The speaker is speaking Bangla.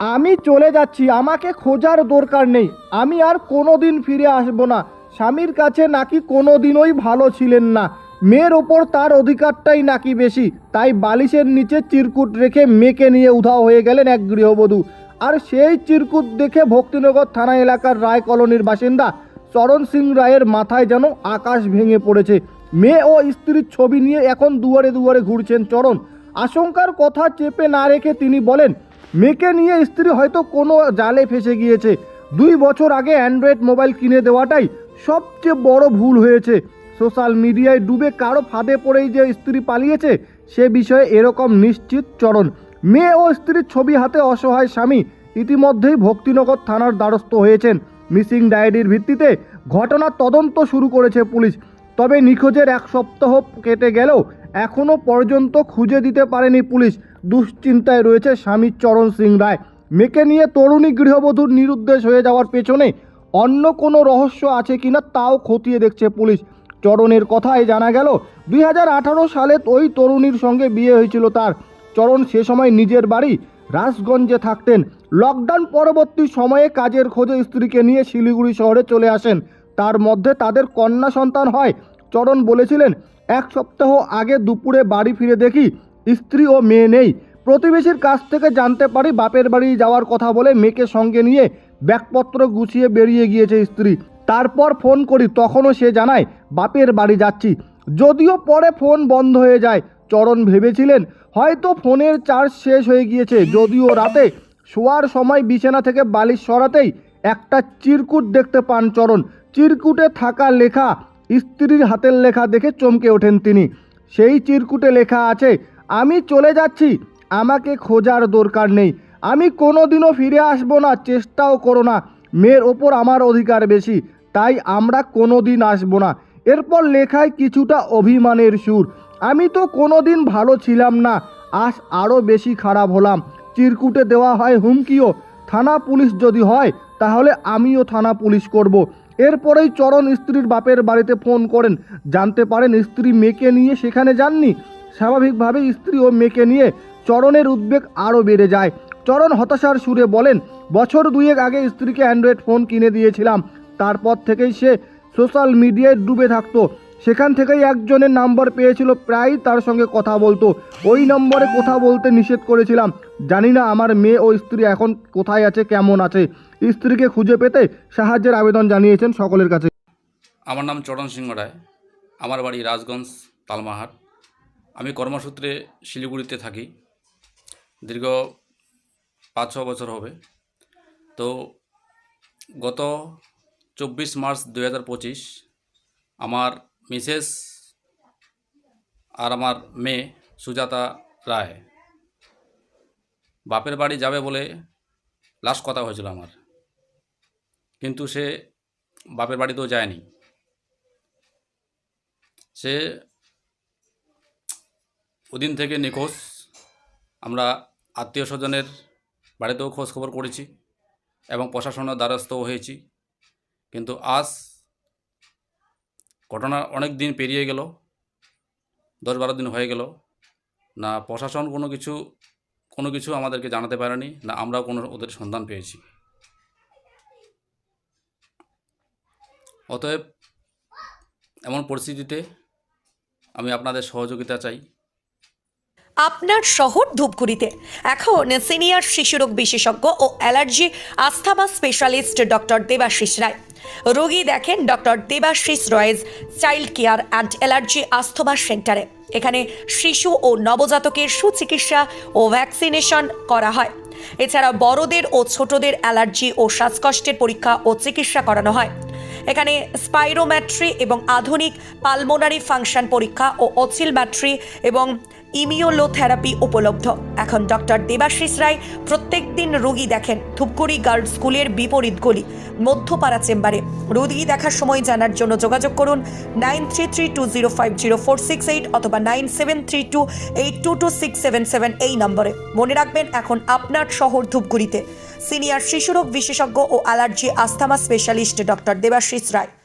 আমি চলে যাচ্ছি, আমাকে খোঁজার দরকার নেই। আমি আর কোনো দিন ফিরে আসব না। স্বামীর কাছে নাকি কোনো দিনই ভালো ছিলেন না। মেয়ের ওপর তার অধিকারটাই নাকি বেশি। তাই বালিশের নিচে চিরকুট রেখে মেয়েকে নিয়ে উধাও হয়ে গেলেন এক গৃহবধূ। আর সেই চিরকুট দেখে ভক্তিনগর থানা এলাকার রায় কলোনির বাসিন্দা চরণ সিং রায়ের মাথায় যেন আকাশ ভেঙে পড়েছে। মেয়ে ও স্ত্রীর ছবি নিয়ে এখন দুয়ারে দুয়ারে ঘুরছেন চরণ। আশঙ্কার কথা চেপে না রেখে তিনি বলেন মেয়েকে নিয়ে স্ত্রী হয়তো কোনো জালে ফেসে গিয়েছে। দুই বছর আগে অ্যান্ড্রয়েড মোবাইল কিনে দেওয়াটাই সবচেয়ে বড় ভুল হয়েছে। সোশ্যাল মিডিয়ায় ডুবে কারও ফাঁদে পড়েই যে স্ত্রী পালিয়েছে, সে বিষয়ে এরকম নিশ্চিত চরণ। মেয়ে ও স্ত্রীর ছবি হাতে অসহায় স্বামী ইতিমধ্যেই ভক্তিনগর থানার দ্বারস্থ হয়েছেন। মিসিং ডায়েরির ভিত্তিতে ঘটনার তদন্ত শুরু করেছে পুলিশ। তবে নিখোঁজের এক সপ্তাহ কেটে গেলেও এখনও পর্যন্ত খুঁজে দিতে পারেনি পুলিশ। দুশ্চিন্তায় রয়েছে স্বামী চরণ সিং রায়। মেয়েকে নিয়ে তরুণী গৃহবধূর নিরুদ্দেশ হয়ে যাওয়ার পেছনে অন্য কোনো রহস্য আছে কিনা তাও খতিয়ে দেখছে পুলিশ। চরণের কথাই জানা গেল, দুই হাজার আঠারো সালে ওই তরুণীর সঙ্গে বিয়ে হয়েছিল তার। চরণ সে সময় নিজের বাড়ি রাজগঞ্জে থাকতেন। লকডাউন পরবর্তী সময়ে কাজের খোঁজে স্ত্রীকে নিয়ে শিলিগুড়ি শহরে চলে আসেন। তার মধ্যে তাদের কন্যা সন্তান হয়। চরণ বলেছিলেন, এক সপ্তাহ আগে দুপুরে বাড়ি ফিরে দেখি স্ত্রী ও মেয়ে নেই। প্রতিবেশীর কাছ থেকে জানতে পারি বাপের বাড়ি যাওয়ার কথা বলে মেয়েকে সঙ্গে নিয়ে ব্যাগপত্র গুছিয়ে বেরিয়ে গিয়েছে স্ত্রী। তারপর ফোন করি, তখনও সে জানায়, বাপের বাড়ি যাচ্ছি। যদিও পরে ফোন বন্ধ হয়ে যায়। চরণ ভেবেছিলেন, হয়তো ফোনের চার্জ শেষ হয়ে গিয়েছে। যদিও রাতে শোয়ার সময় বিছানা থেকে বালিশ সরাতেই একটা চিরকুট দেখতে পান চরণ। চিরকুটে থাকা লেখা স্ত্রীর হাতের লেখা দেখে চমকে ওঠেন তিনি। সেই চিরকুটে লেখা আছে, আমি চলে যাচ্ছি, আমাকে খোঁজার দরকার নেই। আমি কোনো দিনও ফিরে আসব না, চেষ্টাও করো না। মেয়ের ওপর আমার অধিকার বেশি, তাই আমরা কোনো দিন আসব না এরপর লেখায় কিছুটা অভিমানের সুর, আমি তো কোনো দিন ভালো ছিলাম না, আজ আরও বেশি খারাপ হলাম। চিরকুটে দেওয়া হয় হুমকিও। থানা পুলিশ যদি হয়, তাহলে আমিও থানা পুলিশ করব। এরপরেই চরণ স্ত্রীর বাপের বাড়িতে ফোন করেন। জানতে পারেন স্ত্রী মেয়েকে নিয়ে সেখানে যাননি। স্বাভাবিকভাবে স্ত্রী ও মেয়েকে নিয়ে চরণের উদ্বেগ আরও বেড়ে যায়। চরণ হতাশার সুরে বলেন, বছর দুয়েক আগে স্ত্রীকে অ্যান্ড্রয়েড ফোন কিনে দিয়েছিলাম। তারপর থেকেই সে সোশ্যাল মিডিয়ায় ডুবে থাকতো। সেখান থেকেই একজনের নাম্বার পেয়েছিল প্রায় তার সঙ্গে কথা বলতো। ওই নম্বরে কথা বলতে নিষেধ করেছিলাম। জানি না আমার মেয়ে ও স্ত্রী এখন কোথায় আছে, কেমন আছে। স্ত্রীকে খুঁজে পেতে সাহায্যের আবেদন জানিয়েছেন সকলের কাছে। আমার নাম চরণ সিংহ রায়। আমার বাড়ি রাজগঞ্জ তালমাহাট আমি কর্মসূত্রে শিলিগুড়িতে থাকি। দীর্ঘ পাঁচ ছ বছর হবে। তো গত চব্বিশ মার্চ দু হাজার পঁচিশ আমার মিসেস আর আমার মেয়ে সুজাতা রায়। বাপের বাড়ি যাবে বলে লাস্ট কথা হয়েছিল আমার। কিন্তু সে বাপের বাড়িতেও যায়নি। সে ওদিন থেকে নিখোঁজ। আমরা আত্মীয় স্বজনের বাড়িতেও খোঁজ খবর করেছি এবং প্রশাসনের দ্বারস্থও হয়েছি। কিন্তু আজ ঘটনা অনেক দিন পেরিয়ে গেল, দশ বারো দিন হয়ে গেল। না প্রশাসন কোনো কিছু কোনো কিছু আমাদেরকে জানাতে পারেনি, না আমরাও কোনো ওদের সন্ধান পেয়েছি। অতএব এমন পরিস্থিতিতে আমি আপনাদের সহযোগিতা চাই। আপনার শহর ধূপগুড়িতে। এখন সিনিয়র শিশুরোগ বিশেষজ্ঞ ও allergy asthma specialist doctor Debashis Roy. রোগী দেখেন doctor Debashis Roy's child care and allergy asthma সেন্টারে। এখানে শিশু ও নবজাতকের সুচিকিৎসা ও ভ্যাকসিনেশন করা হয়। এছাড়া বড়দের ও ছোটদের অ্যালার্জি ও শ্বাসকষ্টের পরীক্ষা ও চিকিৎসা করানো হয়। এখানে স্পাইরোম্যাট্রি এবং আধুনিক পালমোনারি ফাংশন পরীক্ষা ও অসিলম্যাট্রি এবং ইমিওলোথেরাপি উপলব্ধ। এখন ডক্টর দেবাশিস রায় প্রত্যেক দিন রোগী দেখেন ধূপগুড়ি গার্লস স্কুলের বিপরীত গলি, মধ্যপাড়া চেম্বারে। রোগী দেখার সময় জানার জন্য যোগাযোগ করুন nine three three two zero five zero four six eight অথবা nine seven three two eight two two six seven seven এই নম্বরে। মনে রাখবেন, এখন আপনার শহর ধূপগুড়িতে। সিনিয়র শিশুরোগ বিশেষজ্ঞ ও allergy asthma specialist doctor Debashis Roy